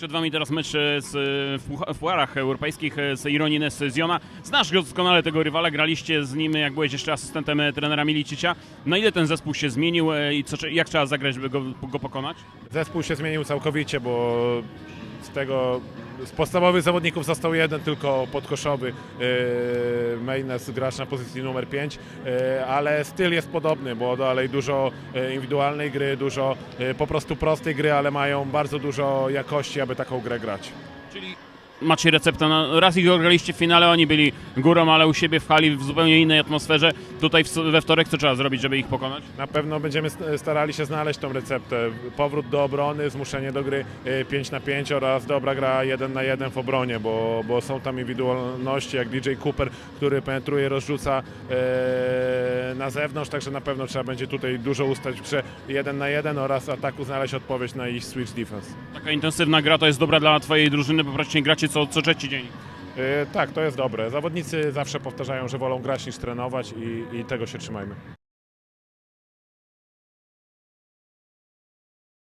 Przed wami teraz mecz e, z, e, w, pucha- w pucharach europejskich e, z Ironines z Jona. Znasz doskonale tego rywala, graliście z nim, jak byłeś jeszcze asystentem trenera Milicicia. Na ile ten zespół się zmienił i co, jak trzeba zagrać, żeby go, go pokonać? Zespół się zmienił całkowicie, bo z tego z podstawowych zawodników został jeden tylko podkoszowy yy, Maines, na pozycji numer 5, yy, ale styl jest podobny, bo dalej dużo yy, indywidualnej gry, dużo yy, po prostu prostej gry, ale mają bardzo dużo jakości, aby taką grę grać. Czyli macie receptę, na, raz ich graliście w finale, oni byli górą, ale u siebie w hali w zupełnie innej atmosferze. Tutaj w, we wtorek co trzeba zrobić, żeby ich pokonać? Na pewno będziemy st- starali się znaleźć tą receptę. Powrót do obrony, zmuszenie do gry y, 5 na 5 oraz dobra gra 1 na 1 w obronie, bo, bo są tam indywidualności jak DJ Cooper, który penetruje, rozrzuca e, na zewnątrz, także na pewno trzeba będzie tutaj dużo ustać w grze 1 na 1 oraz ataku znaleźć odpowiedź na ich switch defense. Taka intensywna gra to jest dobra dla twojej drużyny, bo praktycznie gracie co, co trzeci dzień. E, tak, to jest dobre. Zawodnicy zawsze powtarzają, że wolą grać niż trenować i, i tego się trzymajmy.